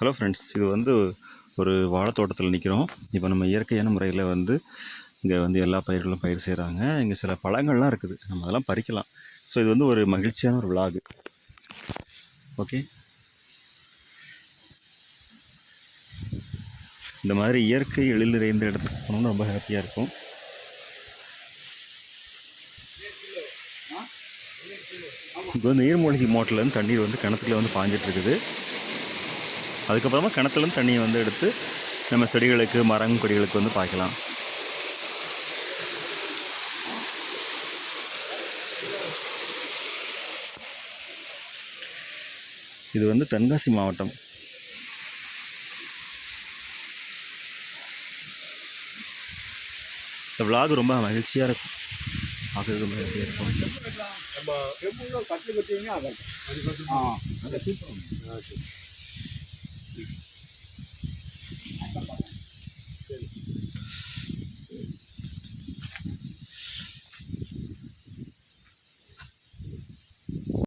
Hello friends இது வந்து ஒரு வாழைத்தோட்டத்தில் நிற்கிறோம் இப்போ நம்ம இயற்கையான முறையில் வந்து இங்கே வந்து எல்லா பயிர்களும் பயிர் செய்கிறாங்க இங்கே சில பழங்கள்லாம் இருக்குது. நம்ம அதெல்லாம் பறிக்கலாம். ஸோ இது வந்து ஒரு மகிழ்ச்சியான ஒரு விலாகு ஓகே இந்த மாதிரி இயற்கை எழில் நிறைந்த இடத்துக்கு போனோம்னா ரொம்ப ஹாப்பியாக இருக்கும். இப்போ வந்து நீர்மூழ்கி மோட்டர்லேருந்து தண்ணீர் வந்து கிணத்துல வந்து பாஞ்சிட்டு இருக்குது. அதுக்கப்புறமா கிணத்துலேருந்து தண்ணியை வந்து எடுத்து நம்ம செடிகளுக்கு மரம் கொடிகளுக்கு வந்து பாய்க்கலாம். இது வந்து தென்காசி மாவட்டம். இந்த விலாக் ரொம்ப மகிழ்ச்சியாக இருக்கும். பார்க்கறது ரொம்ப ஹாப்பியாக இருக்கும். நம்ம